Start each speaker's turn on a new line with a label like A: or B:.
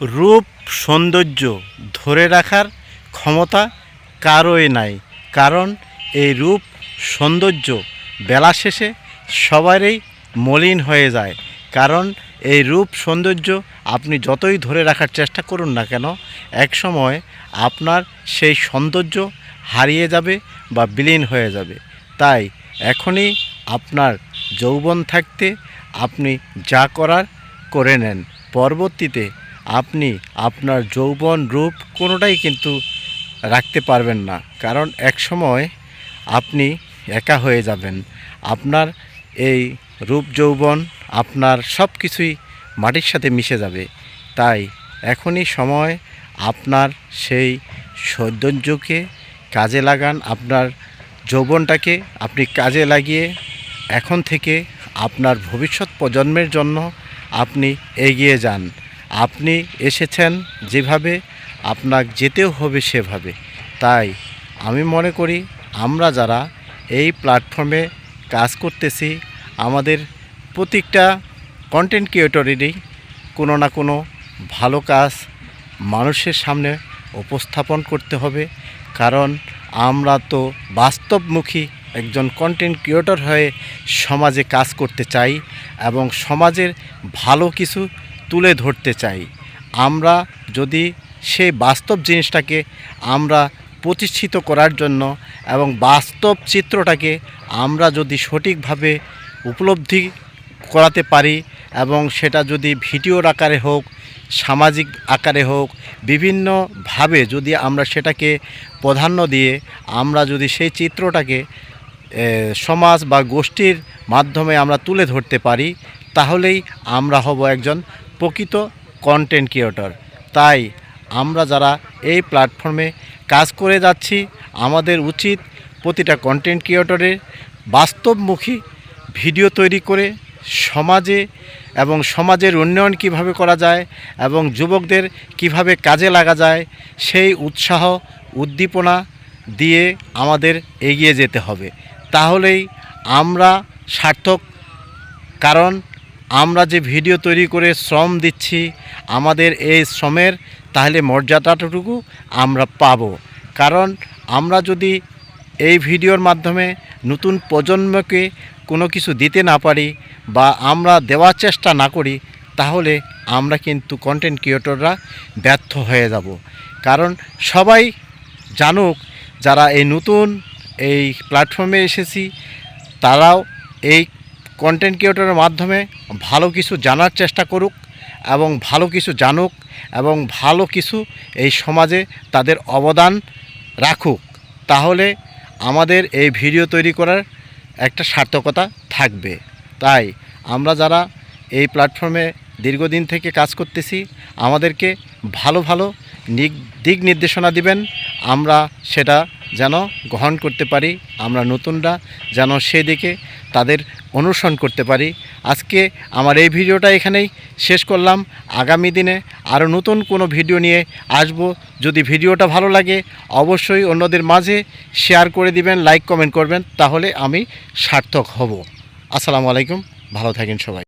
A: রূপ সৌন্দর্য ধরে রাখার ক্ষমতা কারোই নাই। কারণ এই রূপ সৌন্দর্য বেলা শেষে সবারই মলিন হয়ে যায়। কারণ এই রূপ সৌন্দর্য আপনি যতই ধরে রাখার চেষ্টা করুন না কেন, এক সময় আপনার সেই সৌন্দর্য হারিয়ে যাবে বা বিলীন হয়ে যাবে। তাই এখনই আপনার যৌবন থাকতে আপনি যা করার করে নেন। পরবর্তীতে আপনি আপনার যৌবন রূপ কোনোটাই কিন্তু রাখতে পারবেন না। কারণ এক সময় আপনি একা হয়ে যাবেন। আপনার এই রূপ যৌবন, আপনার সব কিছুই মাটির সাথে মিশে যাবে। তাই এখনই সময় আপনার সেই সৌন্দর্যকে কাজে লাগান, আপনার যৌবনটাকে আপনি কাজে লাগিয়ে এখন থেকে আপনার ভবিষ্যৎ প্রজন্মের জন্য আপনি এগিয়ে যান। আপনি এসেছেন যেভাবে আপনার যেতেও হবে সেভাবে। তাই আমি মনে করি, আমরা যারা এই প্ল্যাটফর্মে কাজ করতেছি, আমাদের প্রত্যেকটা কন্টেন্ট ক্রিয়েটরেরই কোনো না কোনো ভালো কাজ মানুষের সামনে উপস্থাপন করতে হবে। কারণ আমরা তো বাস্তবমুখী একজন কন্টেন্ট ক্রিয়েটর হয়ে সমাজে কাজ করতে চাই এবং সমাজের ভালো কিছু তুলে ধরতে চাই। আমরা যদি সেই বাস্তব জিনিসটাকে আমরা প্রতিষ্ঠিত করার জন্য এবং বাস্তব চিত্রটাকে আমরা যদি সঠিকভাবে উপলব্ধি করাতে পারি এবং সেটা যদি ভিডিওর আকারে হোক, সামাজিক আকারে হোক, বিভিন্নভাবে যদি আমরা সেটাকে প্রাধান্য দিয়ে আমরা যদি সেই চিত্রটাকে সমাজ বা গোষ্ঠীর মাধ্যমে আমরা তুলে ধরতে পারি, তাহলেই আমরা হব একজন প্রকৃত কন্টেন্ট ক্রিয়েটর তাই আমরা যারা এই প্ল্যাটফর্মে কাজ করে যাচ্ছি, আমাদের উচিত প্রতিটা কন্টেন্ট ক্রিয়েটরের বাস্তবমুখী ভিডিও তৈরি করে সমাজে এবং সমাজের উন্নয়ন কীভাবে করা যায় এবং যুবকদের কীভাবে কাজে লাগা যায়, সেই উৎসাহ, উদ্দীপনা দিয়ে আমাদের এগিয়ে যেতে হবে। তাহলেই আমরা সার্থক, কারণ আমরা যে ভিডিও তৈরি করে শ্রম দিচ্ছি, আমাদের এই শ্রমের তাহলে মর্যাদাটুকু আমরা পাব। কারণ আমরা যদি এই ভিডিওর মাধ্যমে নতুন প্রজন্মকে কোনো কিছু দিতে না পারি বা আমরা দেওয়ার চেষ্টা না করি, তাহলে আমরা কিন্তু কন্টেন্ট ক্রিয়েটররা ব্যর্থ হয়ে যাব। কারণ সবাই জানুক, যারা এই নতুন এই প্ল্যাটফর্মে এসেছি, তারাও এই কন্টেন্ট ক্রিয়েটরের মাধ্যমে ভালো কিছু জানার চেষ্টা করুক এবং ভালো কিছু জানুক এবং ভালো কিছু এই সমাজে তাদের অবদান রাখুক, তাহলে আমাদের এই ভিডিও তৈরি করার একটা সার্থকতা থাকবে। তাই আমরা যারা এই প্ল্যাটফর্মে দীর্ঘদিন থেকে কাজ করতেছি, আমাদেরকে ভালো ভালো দিক নির্দেশনা দিবেন, আমরা সেটা যেন গ্রহণ করতে পারি, আমরা নতুনরা যেন সেদিকে তাদের অনুসরণ করতে পারি। আজকে আমার এই ভিডিওটা এখানেই শেষ করলাম। আগামী দিনে আরও নতুন কোনো ভিডিও নিয়ে আসব। যদি ভিডিওটা ভালো লাগে, অবশ্যই অন্যদের মাঝে শেয়ার করে দিবেন, লাইক, কমেন্ট করবেন। তাহলে আমি সার্থক হব। আসসালামু আলাইকুম। ভালো থাকেন সবাই।